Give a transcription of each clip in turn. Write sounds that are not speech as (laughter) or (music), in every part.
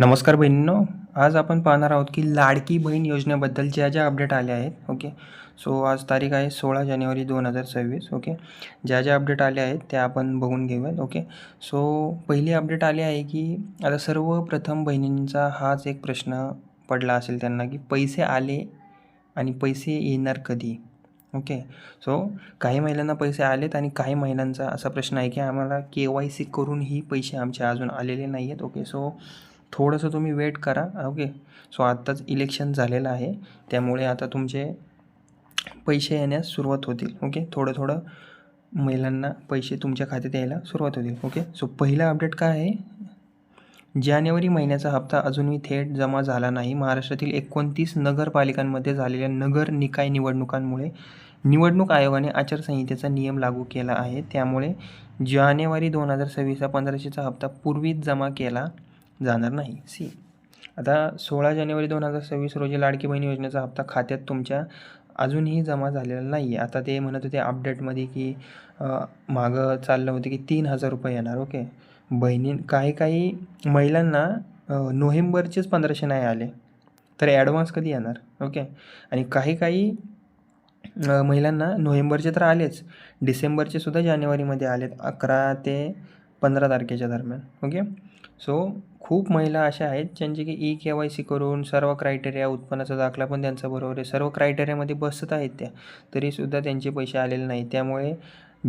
नमस्कार बहिणींनो आज आपण पाहणार आहोत की लाडकी बहीण योजनेबद्दल ज्या ज्या अपडेट आल्या आहेत ओके सो आज तारीख आहे सोळा जानेवारी दोन हजार सव्वीस ओके ज्या ज्या अपडेट आल्या आहेत त्या आपण बघून घेऊयात ओके सो पहिली अपडेट आली आहे की आता सर्वप्रथम बहिणींचा हाच एक प्रश्न पडला असेल त्यांना की पैसे आले आणि पैसे येणार कधी ओके सो काही महिलांना पैसे आलेत आणि काही महिलांचा असा प्रश्न आहे की आम्हाला के वाय सी करूनही पैसे आमचे अजून आलेले नाही आहेत ओके सो थोडंसं तुम्ही वेट करा. ओके सो आत्ताच इलेक्शन झालेलं आहे. त्यामुळे आता तुमचे पैसे येण्यास सुरुवात होतील. ओके थोडं थोडं महिलांना पैसे तुमच्या खात्यात यायला सुरुवात होतील. ओके सो पहिला अपडेट काय आहे? जानेवारी महिन्याचा हप्ता अजूनही थेट जमा झाला नाही. महाराष्ट्रातील एकोणतीस नगरपालिकांमध्ये झालेल्या नगर निकाय निवडणुकांमुळे निवडणूक आयोगाने आचारसंहितेचा नियम लागू केला आहे. त्यामुळे जानेवारी दोन हजार सव्वीसचा पंधराशेचा हप्ता पूर्वीच जमा केला जाणार नाही. सी आता सोळा जानेवारी दोन हजार सव्वीस रोजी लाडकी बहीण योजनेचा हप्ता खात्यात तुमच्या अजूनही जमा झालेला नाही आहे आता ते म्हणत होते अपडेटमध्ये की मागं चाललं होतं की तीन हजार रुपये येणार ओके बहिणी काही काही महिलांना नोव्हेंबरचेच पंधराशे नाही आले. तर ॲडव्हान्स कधी येणार ओके आणि काही काही महिलांना नोव्हेंबरचे तर आलेच. डिसेंबरचे सुद्धा जानेवारीमध्ये आलेत. अकरा ते पंधरा तारखेच्या दरम्यान ओके सो खूप महिला अशा आहेत ज्यांचे की ई के वाय सी करून सर्व क्रायटेरिया उत्पन्नाचा दाखला पण त्यांचा बरोबर आहे. सर्व क्रायटेरियामध्ये बसत आहेत त्या तरीसुद्धा त्यांचे पैसे आलेले नाही त्यामुळे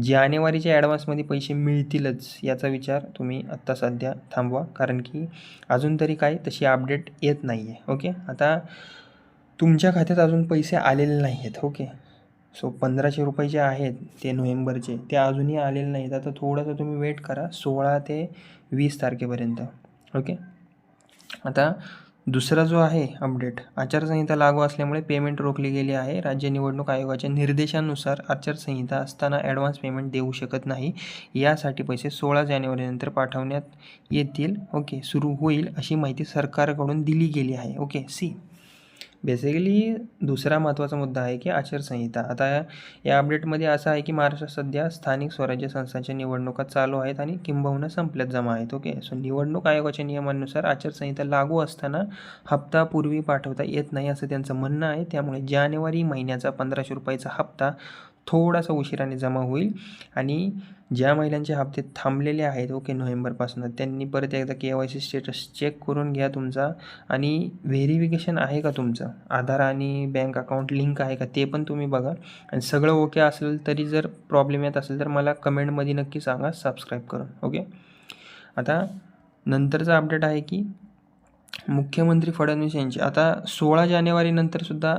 जानेवारीच्या ॲडव्हान्समध्ये पैसे मिळतीलच याचा विचार तुम्ही आत्ता सध्या थांबवा कारण की अजून तरी काय तशी अपडेट येत नाही आहे ओके आता तुमच्या खात्यात अजून पैसे आलेले नाही आहेत ओके सो पंधराशे रुपये जे आहेत ते नोव्हेंबरचे ते अजूनही आलेले नाहीत. आता थोडंसं तुम्ही वेट करा. सोळा ते वीस तारखेपर्यंत. ओके आता दुसरा जो आहे अपडेट आचारसंहिता लागू असल्यामुळे पेमेंट रोखली गेली आहे. राज्य निवडणूक आयोगाच्या निर्देशानुसार आचारसंहिता असताना ॲडव्हान्स पेमेंट देऊ शकत नाही. यासाठी पैसे सोळा जानेवारीनंतर पाठवण्यात येतील. ओके सुरू होईल अशी माहिती सरकारकडून दिली गेली आहे. ओके सी बेसिकली दुसरा महत्त्वाचा मुद्दा आहे की आचारसंहिता. आता या अपडेटमध्ये असं आहे की महाराष्ट्रात सध्या स्थानिक स्वराज्य संस्थांच्या निवडणुका चालू आहेत आणि किंबहुना संपल्यात जमा आहेत ओके सो निवडणूक आयोगाच्या नियमानुसार आचारसंहिता लागू असताना हप्ता पूर्वी पाठवता येत नाही असं त्यांचं म्हणणं आहे. त्यामुळे जानेवारी महिन्याचा पंधराशे रुपयाचा हप्ता थोडासा उशिराने जमा होईल. आणि ज्या महिलांचे हप्ते थांबलेले आहेत ओके नोव्हेंबरपासून त्यांनी परत एकदा K Y C status check करून घ्या तुमचा. आणि व्हेरिफिकेशन आहे का तुमचं? आधार आणि बँक अकाउंट लिंक आहे का? ते पण तुम्ही बघा. आणि सगळं ओके असेल तरी जर प्रॉब्लेम येत असेल तर मला कमेंटमध्ये नक्की सांगा. सबस्क्राईब करून ओके? आता नंतरचा अपडेट आहे की मुख्यमंत्री फडणवीस यांची. आता सोळा जानेवारीनंतरसुद्धा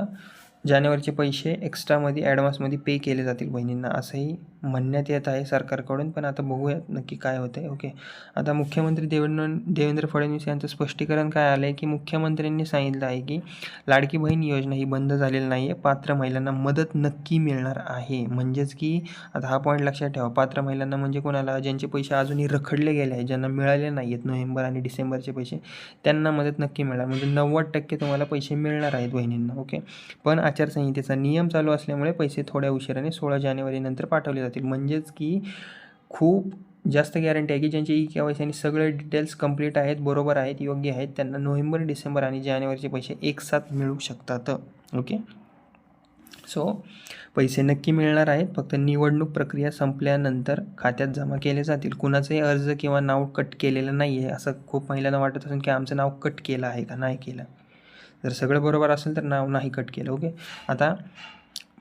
जानेवारीचे पैसे एक्स्ट्रामध्ये ॲडव्हान्समध्ये पे केले जातील बहिणींना असंही म्हणण्यात येत आहे सरकारकडून पण आता बघूयात नक्की काय होतं आहे. ओके. आता मुख्यमंत्री देवेंद्र देवेंद्र फडणवीस यांचं स्पष्टीकरण काय आलं आहे की मुख्यमंत्र्यांनी सांगितलं आहे की लाडकी बहीण योजना ही बंद झालेली नाही आहे पात्र महिलांना मदत नक्की मिळणार आहे. म्हणजेच की आता हा पॉईंट लक्षात ठेवा. पात्र महिलांना म्हणजे कोणाला? ज्यांचे पैसे अजूनही रखडले गेले आहेत ज्यांना मिळाले नाही आहेत नोव्हेंबर आणि डिसेंबरचे पैसे त्यांना मदत नक्की मिळणार. म्हणजे नव्वद टक्के तुम्हाला पैसे मिळणार आहेत बहिणींना. ओके. पण आचारसंहितेचा नियम चालू असल्यामुळे पैसे थोड्या उशिराने सोळा जानेवारीनंतर पाठवले जातात जातील. म्हणजेच की खूप जास्त गॅरंटी आहे की ज्यांचे ई के वाय सी आणि सगळे डिटेल्स कंप्लीट आहेत बरोबर आहेत योग्य आहेत त्यांना नोव्हेंबर डिसेंबर आणि जानेवारीचे पैसे एकसाथ मिळू शकतात. ओके? सो पैसे नक्की मिळणार आहेत. फक्त निवडणूक प्रक्रिया संपल्यानंतर खात्यात जमा केले जातील. कुणाचंही अर्ज किंवा नाव कट केलेलं नाही आहे असं खूप महिलांना वाटत असेल की आमचं नाव कट केलं आहे का? नाही केलं. जर सगळं बरोबर असेल तर नाव नाही कट केलं. ओके? आता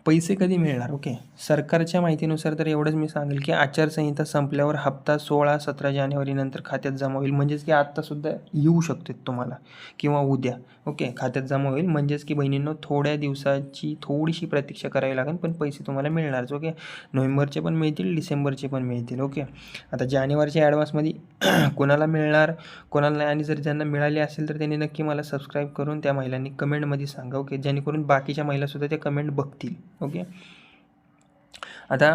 पैसे कधी मिळणार? ओके. सरकारच्या माहितीनुसार तर एवढंच मी सांगेल की आचारसंहिता संपल्यावर हप्ता सोळा सतरा जानेवारीनंतर खात्यात जमा होईल. म्हणजेच की आत्तासुद्धा येऊ शकते तुम्हाला किंवा उद्या. ओके. खात्यात जमा होईल. म्हणजेच की बहिणींनो थोड्या दिवसाची थोडीशी प्रतीक्षा करावी लागेल पण पैसे तुम्हाला मिळणारच. ओके. नोव्हेंबरचे पण मिळतील डिसेंबरचे पण मिळतील. ओके. आता जानेवारीच्या ॲडव्हान्समध्ये (clears throat) कोणाला मिळणार कोणाला नाही आणि जर ज्यांना मिळाले असेल तर त्यांनी नक्की मला सबस्क्राईब करून त्या महिलांनी कमेंटमध्ये सांगा. ओके. जेणेकरून बाकीच्या महिलासुद्धा त्या कमेंट बघतील. ओके? आता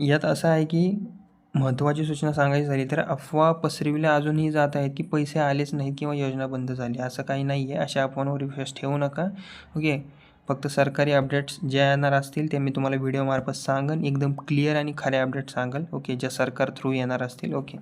यात असं आहे की महत्त्वाची सूचना सांगायची झाली तर अफवा पसरविल्या अजूनही जात आहेत की पैसे आलेच नाहीत किंवा योजना बंद झाली. असं काही नाही आहे अशा अफवांवर विश्वास ठेवू नका. ओके? फक्त सरकारी अपडेट्स ज्या येणार असतील ते मी तुम्हाला व्हिडिओमार्फत सांगन. एकदम क्लिअर आणि खरे अपडेट सांगाल. ओके? ज्या सरकार थ्रू येणार असतील. ओके?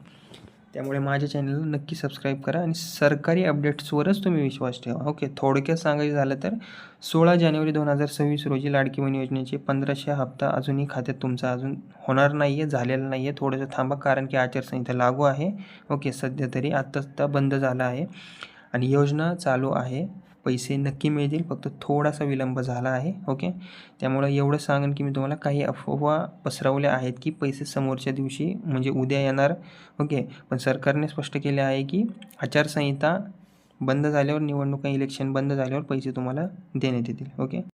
त्यामुळे माझ्या चॅनलला नक्की सबस्क्राईब करा आणि सरकारी अपडेट्सवरच तुम्ही विश्वास ठेवा. ओके थोडक्यात सांगायचं झालं तर सोळा जानेवारी दोन हजार सव्वीस रोजी लाडकी बहीण योजनेचे पंधराशे हप्ता अजूनही खात्यात तुमचा अजून होणार नाही आहे झालेला नाही आहे थोडंसं थांबा कारण की आचारसंहिता लागू आहे. ओके सध्या तरी आत्ता बंद झाला आहे. आणि योजना चालू आहे. पैसे नक्की मिळतील. फक्त थोडासा विलंब झाला आहे ओके त्यामुळं एवढं सांगेन की मी तुम्हाला काही अफवा पसरवल्या आहेत की पैसे समोरच्या दिवशी म्हणजे उद्या येणार ओके पण सरकारने स्पष्ट केले आहे की आचारसंहिता बंद झाल्यावर निवडणुका इलेक्शन बंद झाल्यावर पैसे तुम्हाला देण्यात येतील ओके